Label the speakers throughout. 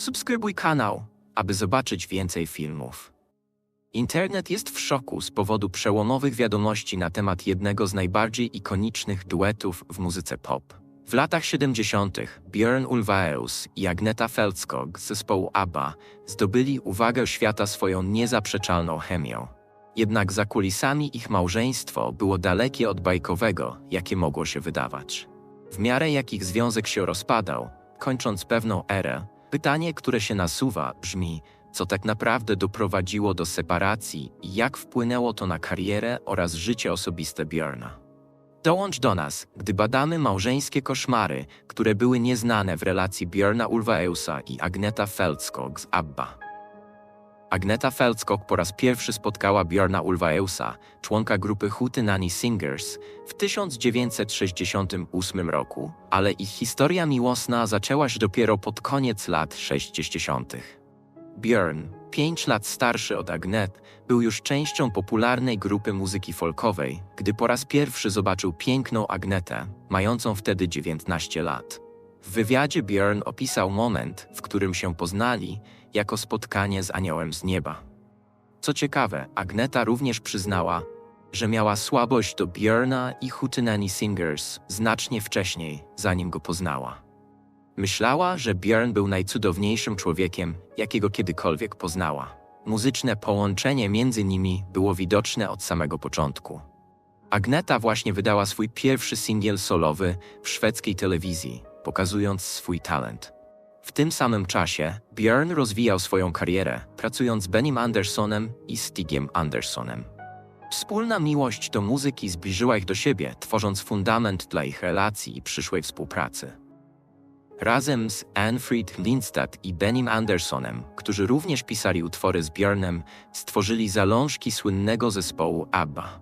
Speaker 1: Subskrybuj kanał, aby zobaczyć więcej filmów. Internet jest w szoku z powodu przełomowych wiadomości na temat jednego z najbardziej ikonicznych duetów w muzyce pop. W latach 70. Björn Ulvaeus i Agneta Feldskog z zespołu ABBA zdobyli uwagę świata swoją niezaprzeczalną chemią. Jednak za kulisami ich małżeństwo było dalekie od bajkowego, jakie mogło się wydawać. W miarę jak ich związek się rozpadał, kończąc pewną erę, pytanie, które się nasuwa, brzmi: co tak naprawdę doprowadziło do separacji i jak wpłynęło to na karierę oraz życie osobiste Björna? Dołącz do nas, gdy badamy małżeńskie koszmary, które były nieznane w relacji Björna Ulvaeusa i Agneta Feldskog z ABBA. Agneta Feldskog po raz pierwszy spotkała Björna Ulvaeusa, członka grupy Hootenanny Singers, w 1968 roku, ale ich historia miłosna zaczęła się dopiero pod koniec lat 60. Björn, pięć lat starszy od Agnet, był już częścią popularnej grupy muzyki folkowej, gdy po raz pierwszy zobaczył piękną Agnetę, mającą wtedy 19 lat. W wywiadzie Björn opisał moment, w którym się poznali, jako spotkanie z aniołem z nieba. Co ciekawe, Agneta również przyznała, że miała słabość do Björna i Hootenanny Singers znacznie wcześniej, zanim go poznała. Myślała, że Björn był najcudowniejszym człowiekiem, jakiego kiedykolwiek poznała. Muzyczne połączenie między nimi było widoczne od samego początku. Agneta właśnie wydała swój pierwszy singiel solowy w szwedzkiej telewizji, pokazując swój talent. W tym samym czasie Björn rozwijał swoją karierę, pracując z Benim Andersonem i Stigiem Andersonem. Wspólna miłość do muzyki zbliżyła ich do siebie, tworząc fundament dla ich relacji i przyszłej współpracy. Razem z Anfried Lindstad i Benim Andersonem, którzy również pisali utwory z Björnem, stworzyli zalążki słynnego zespołu ABBA.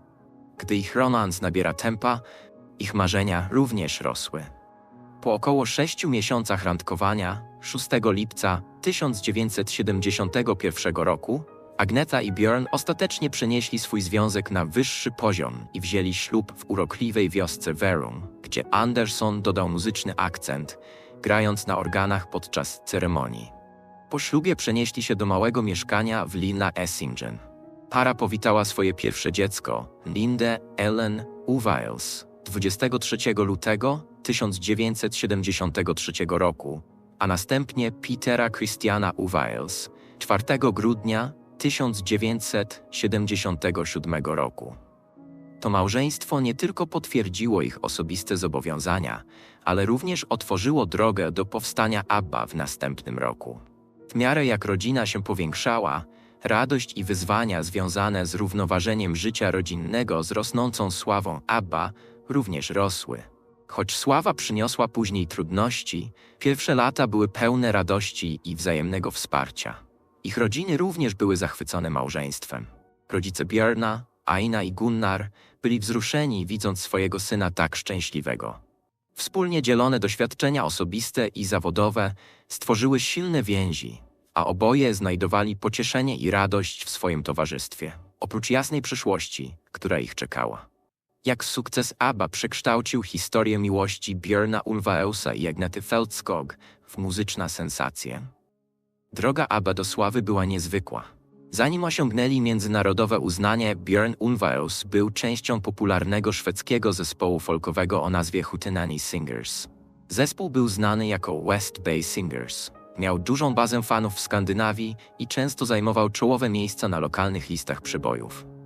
Speaker 1: Gdy ich romans nabiera tempa, ich marzenia również rosły. Po około sześciu miesiącach randkowania, 6 lipca 1971 roku, Agneta i Björn ostatecznie przenieśli swój związek na wyższy poziom i wzięli ślub w urokliwej wiosce Verum, gdzie Anderson dodał muzyczny akcent, grając na organach podczas ceremonii. Po ślubie przenieśli się do małego mieszkania w Lilla Essingen. Para powitała swoje pierwsze dziecko, Lindę Ellen Uwiles, 23 lutego 1973 roku, a następnie Petera Christiana Uwiles 4 grudnia 1977 roku. To małżeństwo nie tylko potwierdziło ich osobiste zobowiązania, ale również otworzyło drogę do powstania ABBA w następnym roku. W miarę jak rodzina się powiększała, radość i wyzwania związane z równoważeniem życia rodzinnego z rosnącą sławą ABBA również rosły. Choć sława przyniosła później trudności, pierwsze lata były pełne radości i wzajemnego wsparcia. Ich rodziny również były zachwycone małżeństwem. Rodzice Björna, Aina i Gunnar byli wzruszeni, widząc swojego syna tak szczęśliwego. Wspólnie dzielone doświadczenia osobiste i zawodowe stworzyły silne więzi, a oboje znajdowali pocieszenie i radość w swoim towarzystwie, oprócz jasnej przyszłości, która ich czekała. Jak sukces ABBA przekształcił historię miłości Björna Ulvaeusa i Agnety Feldskog w muzyczna sensację. Droga ABBA do sławy była niezwykła. Zanim osiągnęli międzynarodowe uznanie, Björn Ulvaeus był częścią popularnego szwedzkiego zespołu folkowego o nazwie Hootenanny Singers. Zespół był znany jako West Bay Singers. Miał dużą bazę fanów w Skandynawii i często zajmował czołowe miejsca na lokalnych listach przebojów.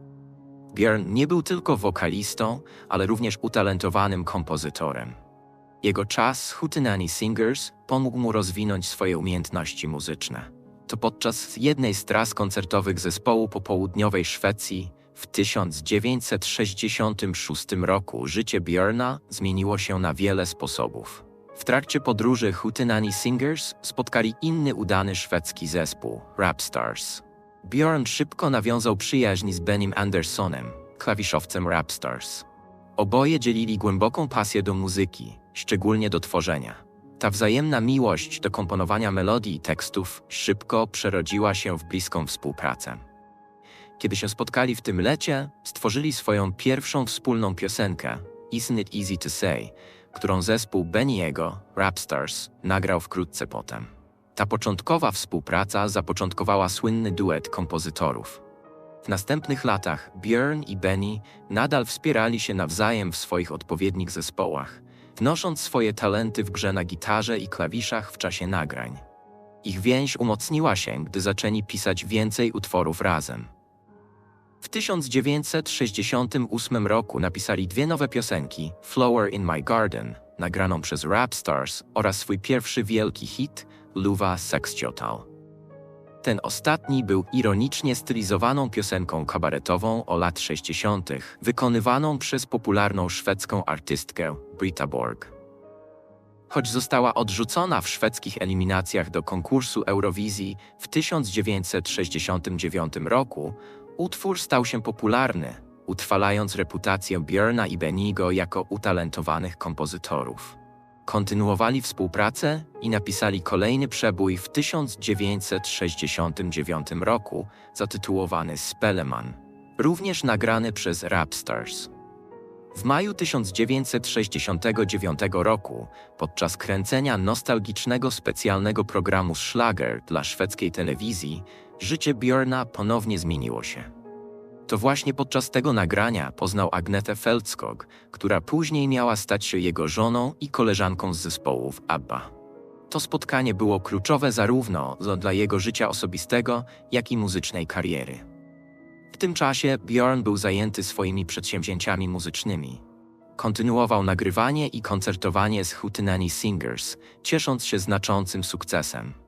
Speaker 1: Björn nie był tylko wokalistą, ale również utalentowanym kompozytorem. Jego czas z Hootenanny Singers pomógł mu rozwinąć swoje umiejętności muzyczne. To podczas jednej z tras koncertowych zespołu po południowej Szwecji w 1966 roku życie Björna zmieniło się na wiele sposobów. W trakcie podróży Hootenanny Singers spotkali inny udany szwedzki zespół, Rapstars. Björn szybko nawiązał przyjaźń z Benim Andersonem, klawiszowcem Rapstars. Oboje dzielili głęboką pasję do muzyki, szczególnie do tworzenia. Ta wzajemna miłość do komponowania melodii i tekstów szybko przerodziła się w bliską współpracę. Kiedy się spotkali w tym lecie, stworzyli swoją pierwszą wspólną piosenkę Isn't It Easy to Say, którą zespół Beniego, Rapstars, nagrał wkrótce potem. Ta początkowa współpraca zapoczątkowała słynny duet kompozytorów. W następnych latach Björn i Benny nadal wspierali się nawzajem w swoich odpowiednich zespołach, wnosząc swoje talenty w grze na gitarze i klawiszach w czasie nagrań. Ich więź umocniła się, gdy zaczęli pisać więcej utworów razem. W 1968 roku napisali dwie nowe piosenki, Flower in My Garden, nagraną przez Rap Stars, oraz swój pierwszy wielki hit, Luwa Sexciotal. Ten ostatni był ironicznie stylizowaną piosenką kabaretową o lat 60., wykonywaną przez popularną szwedzką artystkę Brita Borg. Choć została odrzucona w szwedzkich eliminacjach do konkursu Eurowizji w 1969 roku, utwór stał się popularny, utrwalając reputację Björna i Benigo jako utalentowanych kompozytorów. Kontynuowali współpracę i napisali kolejny przebój w 1969 roku, zatytułowany Spelleman, również nagrany przez Rapstars. W maju 1969 roku, podczas kręcenia nostalgicznego specjalnego programu Schlager dla szwedzkiej telewizji, życie Björna ponownie zmieniło się. To właśnie podczas tego nagrania poznał Agnetę Feldskog, która później miała stać się jego żoną i koleżanką z zespołów ABBA. To spotkanie było kluczowe zarówno dla jego życia osobistego, jak i muzycznej kariery. W tym czasie Bjorn był zajęty swoimi przedsięwzięciami muzycznymi. Kontynuował nagrywanie i koncertowanie z Hootenanny Singers, ciesząc się znaczącym sukcesem.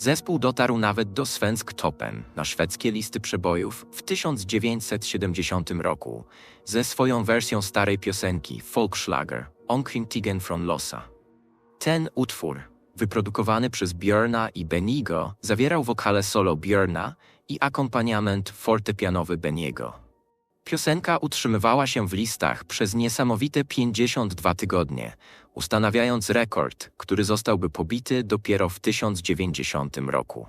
Speaker 1: Zespół dotarł nawet do Svensk Topen na szwedzkie listy przebojów w 1970 roku ze swoją wersją starej piosenki Folkschlager Omkring Tigen från Lossa. Ten utwór, wyprodukowany przez Björna i Benigo, zawierał wokale solo Björna i akompaniament fortepianowy Beniego. Piosenka utrzymywała się w listach przez niesamowite 52 tygodnie, ustanawiając rekord, który zostałby pobity dopiero w 1090 roku.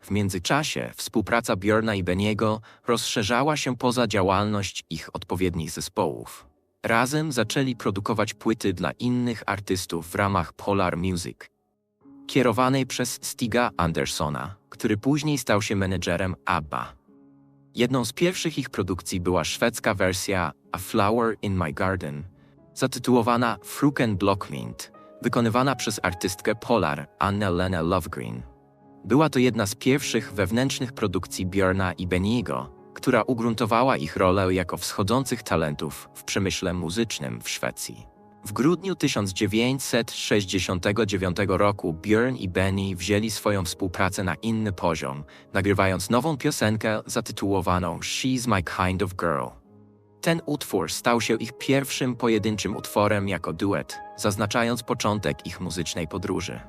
Speaker 1: W międzyczasie współpraca Bjorna i Beniego rozszerzała się poza działalność ich odpowiednich zespołów. Razem zaczęli produkować płyty dla innych artystów w ramach Polar Music, kierowanej przez Stiga Andersona, który później stał się menedżerem ABBA. Jedną z pierwszych ich produkcji była szwedzka wersja A Flower in My Garden, zatytułowana Fruken Blockmint, wykonywana przez artystkę Polar Anne Lena Lovegreen. Była to jedna z pierwszych wewnętrznych produkcji Björna i Beniego, która ugruntowała ich rolę jako wschodzących talentów w przemyśle muzycznym w Szwecji. W grudniu 1969 roku Björn i Benny wzięli swoją współpracę na inny poziom, nagrywając nową piosenkę zatytułowaną She's My Kind of Girl. Ten utwór stał się ich pierwszym pojedynczym utworem jako duet, zaznaczając początek ich muzycznej podróży.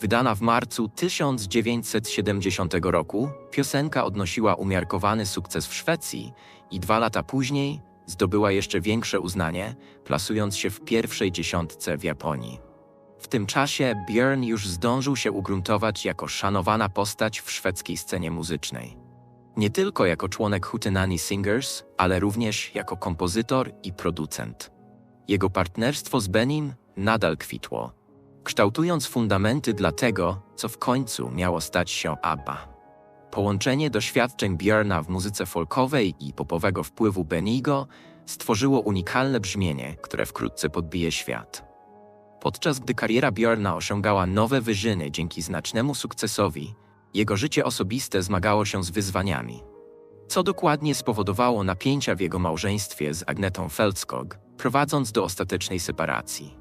Speaker 1: Wydana w marcu 1970 roku, piosenka odnosiła umiarkowany sukces w Szwecji i dwa lata później zdobyła jeszcze większe uznanie, plasując się w pierwszej dziesiątce w Japonii. W tym czasie Björn już zdążył się ugruntować jako szanowana postać w szwedzkiej scenie muzycznej. Nie tylko jako członek Hootenanny Singers, ale również jako kompozytor i producent. Jego partnerstwo z Benim nadal kwitło, kształtując fundamenty dla tego, co w końcu miało stać się ABBA. Połączenie doświadczeń Björna w muzyce folkowej i popowego wpływu Benigo stworzyło unikalne brzmienie, które wkrótce podbije świat. Podczas gdy kariera Björna osiągała nowe wyżyny dzięki znacznemu sukcesowi, jego życie osobiste zmagało się z wyzwaniami. Co dokładnie spowodowało napięcia w jego małżeństwie z Agnetą Feldskog, prowadząc do ostatecznej separacji.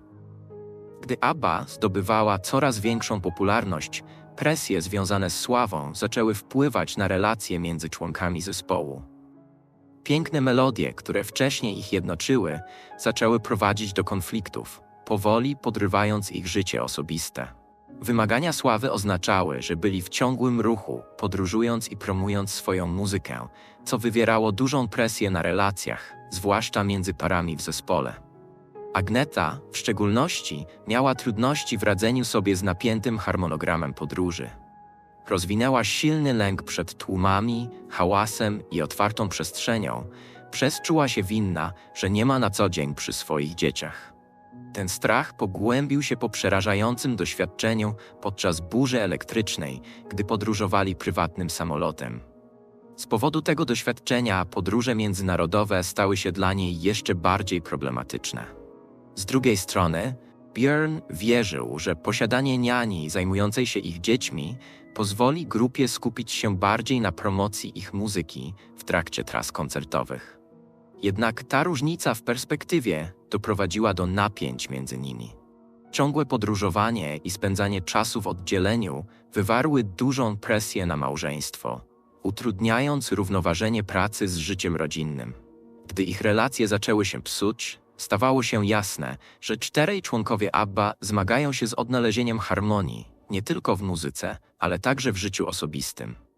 Speaker 1: Gdy ABBA zdobywała coraz większą popularność, presje związane z sławą zaczęły wpływać na relacje między członkami zespołu. Piękne melodie, które wcześniej ich jednoczyły, zaczęły prowadzić do konfliktów, powoli podrywając ich życie osobiste. Wymagania sławy oznaczały, że byli w ciągłym ruchu, podróżując i promując swoją muzykę, co wywierało dużą presję na relacjach, zwłaszcza między parami w zespole. Agneta, w szczególności, miała trudności w radzeniu sobie z napiętym harmonogramem podróży. Rozwinęła silny lęk przed tłumami, hałasem i otwartą przestrzenią, przez czuła się winna, że nie ma na co dzień przy swoich dzieciach. Ten strach pogłębił się po przerażającym doświadczeniu podczas burzy elektrycznej, gdy podróżowali prywatnym samolotem. Z powodu tego doświadczenia podróże międzynarodowe stały się dla niej jeszcze bardziej problematyczne. Z drugiej strony, Björn wierzył, że posiadanie niani zajmującej się ich dziećmi pozwoli grupie skupić się bardziej na promocji ich muzyki w trakcie tras koncertowych. Jednak ta różnica w perspektywie doprowadziła do napięć między nimi. Ciągłe podróżowanie i spędzanie czasu w oddzieleniu wywarły dużą presję na małżeństwo, utrudniając równoważenie pracy z życiem rodzinnym. Gdy ich relacje zaczęły się psuć, stawało się jasne, że czterej członkowie ABBA zmagają się z odnalezieniem harmonii, nie tylko w muzyce, ale także w życiu osobistym.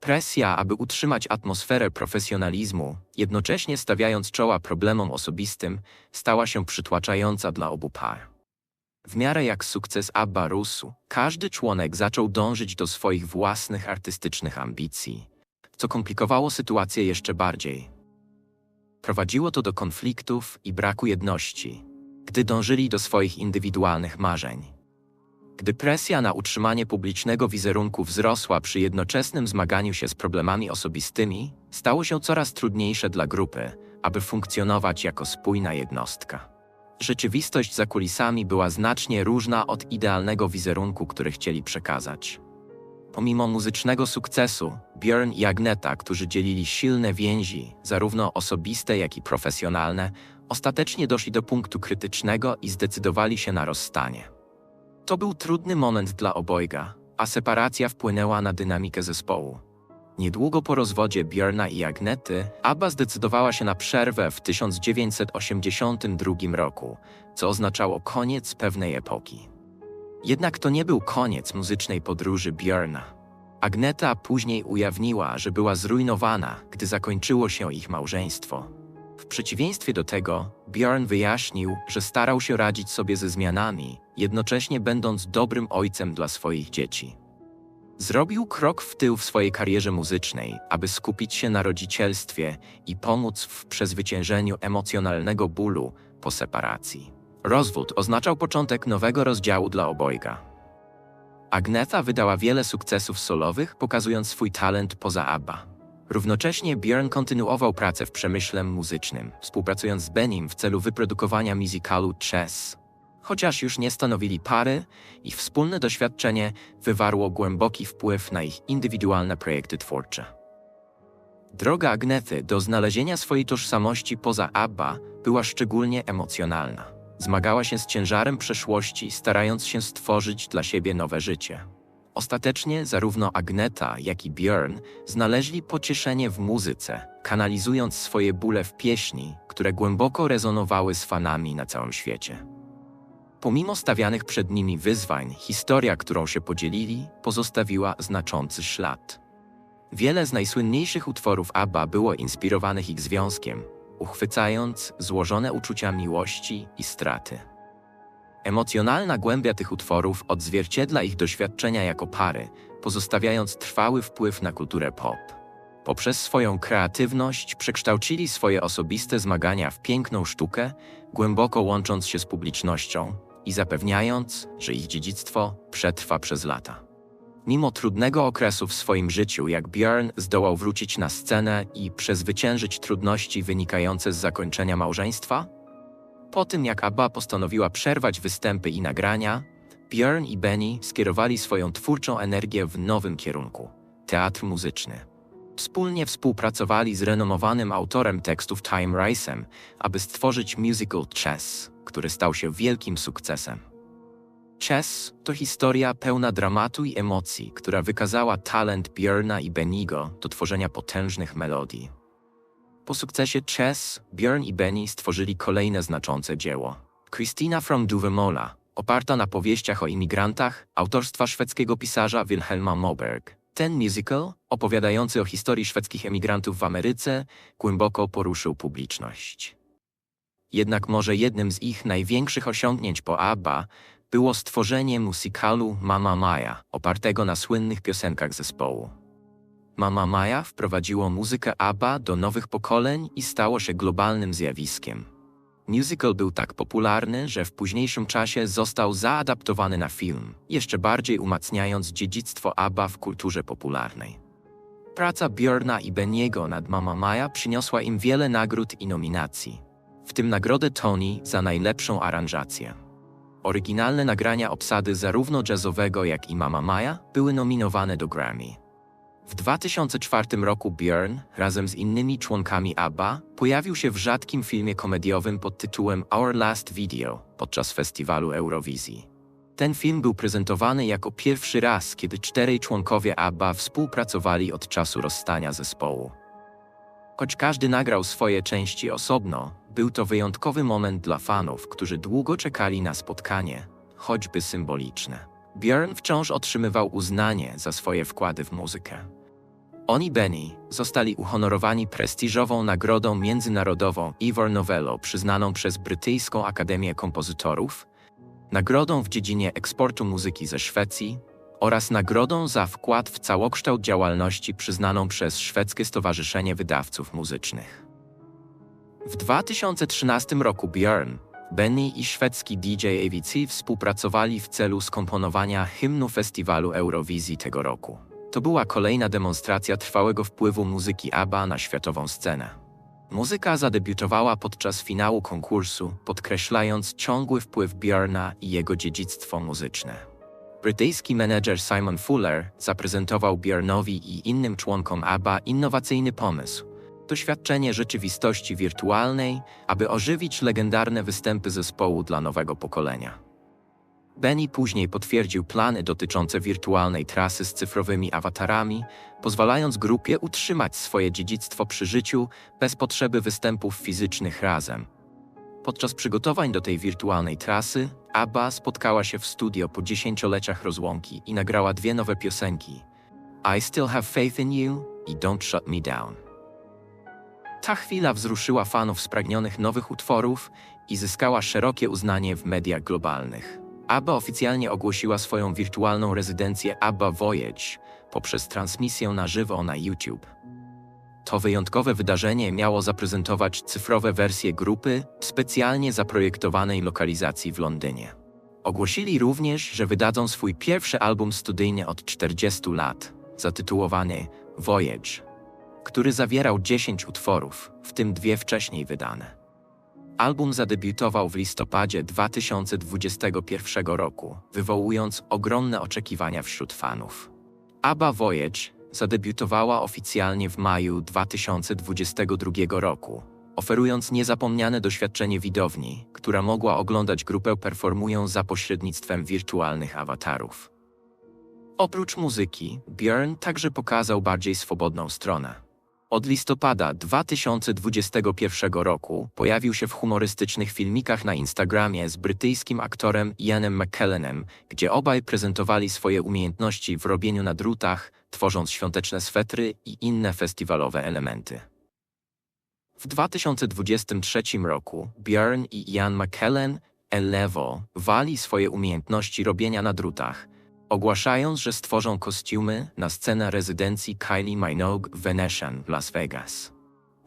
Speaker 1: Presja, aby utrzymać atmosferę profesjonalizmu, jednocześnie stawiając czoła problemom osobistym, stała się przytłaczająca dla obu par. W miarę jak sukces ABBA rósł, każdy członek zaczął dążyć do swoich własnych artystycznych ambicji, co komplikowało sytuację jeszcze bardziej. Prowadziło to do konfliktów i braku jedności, gdy dążyli do swoich indywidualnych marzeń. Gdy presja na utrzymanie publicznego wizerunku wzrosła przy jednoczesnym zmaganiu się z problemami osobistymi, stało się coraz trudniejsze dla grupy, aby funkcjonować jako spójna jednostka. Rzeczywistość za kulisami była znacznie różna od idealnego wizerunku, który chcieli przekazać. Pomimo muzycznego sukcesu, Björn i Agneta, którzy dzielili silne więzi, zarówno osobiste, jak i profesjonalne, ostatecznie doszli do punktu krytycznego i zdecydowali się na rozstanie. To był trudny moment dla obojga, a separacja wpłynęła na dynamikę zespołu. Niedługo po rozwodzie Björna i Agnety, ABBA zdecydowała się na przerwę w 1982 roku, co oznaczało koniec pewnej epoki. Jednak to nie był koniec muzycznej podróży Björna. Agneta później ujawniła, że była zrujnowana, gdy zakończyło się ich małżeństwo. W przeciwieństwie do tego, Björn wyjaśnił, że starał się radzić sobie ze zmianami, jednocześnie będąc dobrym ojcem dla swoich dzieci. Zrobił krok w tył w swojej karierze muzycznej, aby skupić się na rodzicielstwie i pomóc w przezwyciężeniu emocjonalnego bólu po separacji. Rozwód oznaczał początek nowego rozdziału dla obojga. Agneta wydała wiele sukcesów solowych, pokazując swój talent poza ABBA. Równocześnie Björn kontynuował pracę w przemyśle muzycznym, współpracując z Benim w celu wyprodukowania musicalu Chess. Chociaż już nie stanowili pary, ich wspólne doświadczenie wywarło głęboki wpływ na ich indywidualne projekty twórcze. Droga Agnety do znalezienia swojej tożsamości poza ABBA była szczególnie emocjonalna. Zmagała się z ciężarem przeszłości, starając się stworzyć dla siebie nowe życie. Ostatecznie zarówno Agneta, jak i Björn znaleźli pocieszenie w muzyce, kanalizując swoje bóle w pieśni, które głęboko rezonowały z fanami na całym świecie. Pomimo stawianych przed nimi wyzwań, historia, którą się podzielili, pozostawiła znaczący ślad. Wiele z najsłynniejszych utworów ABBA było inspirowanych ich związkiem, uchwycając złożone uczucia miłości i straty. Emocjonalna głębia tych utworów odzwierciedla ich doświadczenia jako pary, pozostawiając trwały wpływ na kulturę pop. Poprzez swoją kreatywność przekształcili swoje osobiste zmagania w piękną sztukę, głęboko łącząc się z publicznością i zapewniając, że ich dziedzictwo przetrwa przez lata. Mimo trudnego okresu w swoim życiu, jak Björn zdołał wrócić na scenę i przezwyciężyć trudności wynikające z zakończenia małżeństwa, po tym jak ABBA postanowiła przerwać występy i nagrania, Björn i Benny skierowali swoją twórczą energię w nowym kierunku teatr muzyczny. Wspólnie współpracowali z renomowanym autorem tekstów Time Rice'em, aby stworzyć musical Chess, który stał się wielkim sukcesem. Chess to historia pełna dramatu i emocji, która wykazała talent Björna i Benigo do tworzenia potężnych melodii. Po sukcesie Chess, Björn i Benny stworzyli kolejne znaczące dzieło. Christina from Duvemola, oparta na powieściach o imigrantach, autorstwa szwedzkiego pisarza Wilhelma Moberg. Ten musical, opowiadający o historii szwedzkich emigrantów w Ameryce, głęboko poruszył publiczność. Jednak może jednym z ich największych osiągnięć po ABBA było stworzenie musicalu Mama Maya, opartego na słynnych piosenkach zespołu. Mama Maya wprowadziło muzykę ABBA do nowych pokoleń i stało się globalnym zjawiskiem. Musical był tak popularny, że w późniejszym czasie został zaadaptowany na film, jeszcze bardziej umacniając dziedzictwo ABBA w kulturze popularnej. Praca Björna i Beniego nad Mama Maya przyniosła im wiele nagród i nominacji, w tym nagrodę Tony za najlepszą aranżację. Oryginalne nagrania obsady zarówno jazzowego, jak i Mama Maya były nominowane do Grammy. W 2004 roku Björn, razem z innymi członkami ABBA, pojawił się w rzadkim filmie komediowym pod tytułem Our Last Video podczas festiwalu Eurowizji. Ten film był prezentowany jako pierwszy raz, kiedy czterej członkowie ABBA współpracowali od czasu rozstania zespołu. Choć każdy nagrał swoje części osobno, był to wyjątkowy moment dla fanów, którzy długo czekali na spotkanie, choćby symboliczne. Björn wciąż otrzymywał uznanie za swoje wkłady w muzykę. On i Benny zostali uhonorowani prestiżową nagrodą międzynarodową Ivor Novello przyznaną przez Brytyjską Akademię Kompozytorów, nagrodą w dziedzinie eksportu muzyki ze Szwecji oraz nagrodą za wkład w całokształt działalności przyznaną przez Szwedzkie Stowarzyszenie Wydawców Muzycznych. W 2013 roku Björn, Benny i szwedzki DJ AVC współpracowali w celu skomponowania hymnu festiwalu Eurowizji tego roku. To była kolejna demonstracja trwałego wpływu muzyki ABBA na światową scenę. Muzyka zadebiutowała podczas finału konkursu, podkreślając ciągły wpływ Björna i jego dziedzictwo muzyczne. Brytyjski menedżer Simon Fuller zaprezentował Björnowi i innym członkom ABBA innowacyjny pomysł. Doświadczenie rzeczywistości wirtualnej, aby ożywić legendarne występy zespołu dla nowego pokolenia. Benny później potwierdził plany dotyczące wirtualnej trasy z cyfrowymi awatarami, pozwalając grupie utrzymać swoje dziedzictwo przy życiu bez potrzeby występów fizycznych razem. Podczas przygotowań do tej wirtualnej trasy, ABBA spotkała się w studio po dziesięcioleciach rozłąki i nagrała dwie nowe piosenki I Still Have Faith in You i Don't Shut Me Down. Ta chwila wzruszyła fanów spragnionych nowych utworów i zyskała szerokie uznanie w mediach globalnych. ABBA oficjalnie ogłosiła swoją wirtualną rezydencję ABBA Voyage poprzez transmisję na żywo na YouTube. To wyjątkowe wydarzenie miało zaprezentować cyfrowe wersje grupy w specjalnie zaprojektowanej lokalizacji w Londynie. Ogłosili również, że wydadzą swój pierwszy album studyjny od 40 lat, zatytułowany Voyage, który zawierał 10 utworów, w tym dwie wcześniej wydane. Album zadebiutował w listopadzie 2021 roku, wywołując ogromne oczekiwania wśród fanów. ABBA Voyage zadebiutowała oficjalnie w maju 2022 roku, oferując niezapomniane doświadczenie widowni, która mogła oglądać grupę performując za pośrednictwem wirtualnych awatarów. Oprócz muzyki, Björn także pokazał bardziej swobodną stronę. Od listopada 2021 roku pojawił się w humorystycznych filmikach na Instagramie z brytyjskim aktorem Ianem McKellanem, gdzie obaj prezentowali swoje umiejętności w robieniu na drutach, tworząc świąteczne swetry i inne festiwalowe elementy. W 2023 roku Björn i Ian McKellen Elevo wali swoje umiejętności robienia na drutach, ogłaszając, że stworzą kostiumy na scenę rezydencji Kylie Minogue w Venetian w Las Vegas.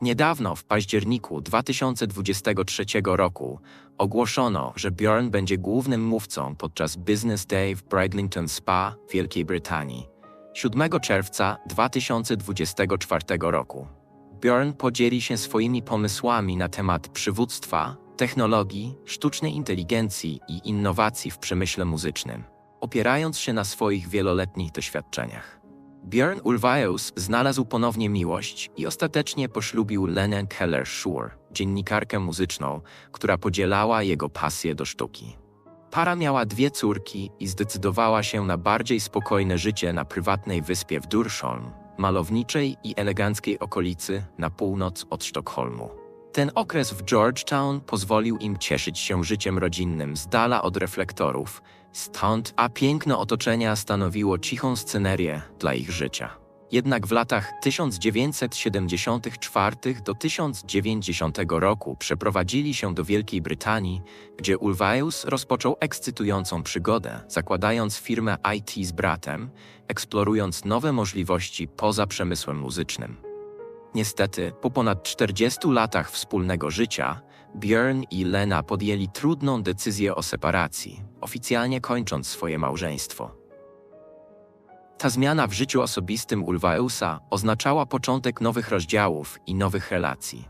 Speaker 1: Niedawno, w październiku 2023 roku, ogłoszono, że Bjorn będzie głównym mówcą podczas Business Day w Bridlington Spa, Wielkiej Brytanii, 7 czerwca 2024 roku. Bjorn podzieli się swoimi pomysłami na temat przywództwa, technologii, sztucznej inteligencji i innowacji w przemyśle muzycznym opierając się na swoich wieloletnich doświadczeniach. Björn Ulvaeus znalazł ponownie miłość i ostatecznie poślubił Lenę Keller-Schur, dziennikarkę muzyczną, która podzielała jego pasję do sztuki. Para miała dwie córki i zdecydowała się na bardziej spokojne życie na prywatnej wyspie w Dursholm, malowniczej i eleganckiej okolicy na północ od Sztokholmu. Ten okres w Georgetown pozwolił im cieszyć się życiem rodzinnym z dala od reflektorów, Stąd, a piękno otoczenia stanowiło cichą scenerię dla ich życia. Jednak w latach 1974 do 1090 roku przeprowadzili się do Wielkiej Brytanii, gdzie Ulvaeus rozpoczął ekscytującą przygodę, zakładając firmę IT z bratem, eksplorując nowe możliwości poza przemysłem muzycznym. Niestety, po ponad 40 latach wspólnego życia, Björn i Lena podjęli trudną decyzję o separacji, oficjalnie kończąc swoje małżeństwo. Ta zmiana w życiu osobistym Ulvaeusa oznaczała początek nowych rozdziałów i nowych relacji.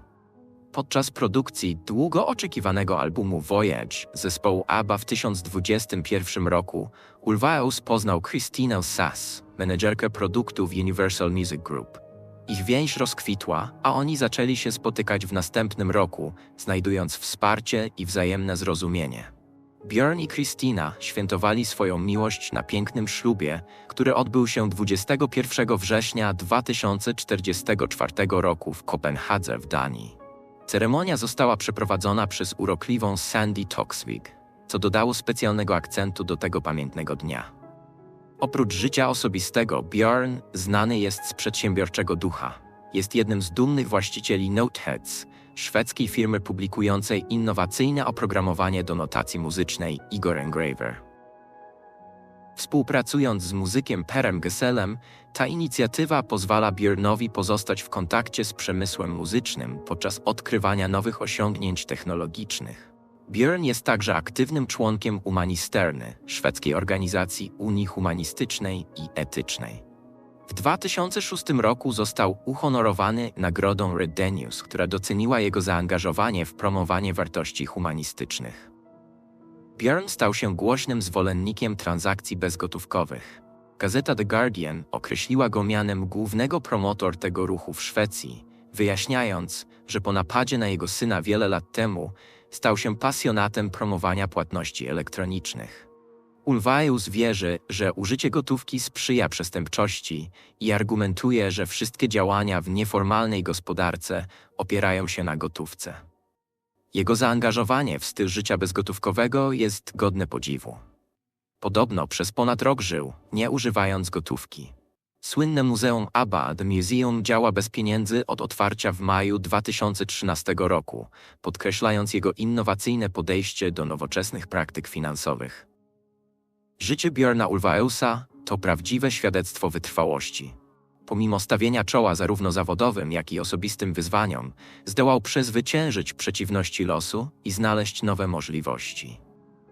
Speaker 1: Podczas produkcji długo oczekiwanego albumu Voyage zespołu ABBA w 1021 roku Ulvaeus poznał Christinę Sass, menedżerkę produktu w Universal Music Group. Ich więź rozkwitła, a oni zaczęli się spotykać w następnym roku, znajdując wsparcie i wzajemne zrozumienie. Björn i Christina świętowali swoją miłość na pięknym ślubie, który odbył się 21 września 2044 roku w Kopenhadze w Danii. Ceremonia została przeprowadzona przez urokliwą Sandy Toksvig, co dodało specjalnego akcentu do tego pamiętnego dnia. Oprócz życia osobistego, Björn znany jest z przedsiębiorczego ducha. Jest jednym z dumnych właścicieli Noteheads, szwedzkiej firmy publikującej innowacyjne oprogramowanie do notacji muzycznej Igor Engraver. Współpracując z muzykiem Perem Gesselem, ta inicjatywa pozwala Björnowi pozostać w kontakcie z przemysłem muzycznym podczas odkrywania nowych osiągnięć technologicznych. Björn jest także aktywnym członkiem Humanisterny, szwedzkiej organizacji Unii Humanistycznej i Etycznej. W 2006 roku został uhonorowany nagrodą Redenius, która doceniła jego zaangażowanie w promowanie wartości humanistycznych. Björn stał się głośnym zwolennikiem transakcji bezgotówkowych. Gazeta The Guardian określiła go mianem głównego promotor tego ruchu w Szwecji, wyjaśniając, że po napadzie na jego syna wiele lat temu stał się pasjonatem promowania płatności elektronicznych. Ulvaeus wierzy, że użycie gotówki sprzyja przestępczości i argumentuje, że wszystkie działania w nieformalnej gospodarce opierają się na gotówce. Jego zaangażowanie w styl życia bezgotówkowego jest godne podziwu. Podobno przez ponad rok żył, nie używając gotówki. Słynne Muzeum ABBA The Museum działa bez pieniędzy od otwarcia w maju 2013 roku, podkreślając jego innowacyjne podejście do nowoczesnych praktyk finansowych. Życie Björna Ulvaeusa to prawdziwe świadectwo wytrwałości. Pomimo stawienia czoła zarówno zawodowym, jak i osobistym wyzwaniom, zdołał przezwyciężyć przeciwności losu i znaleźć nowe możliwości.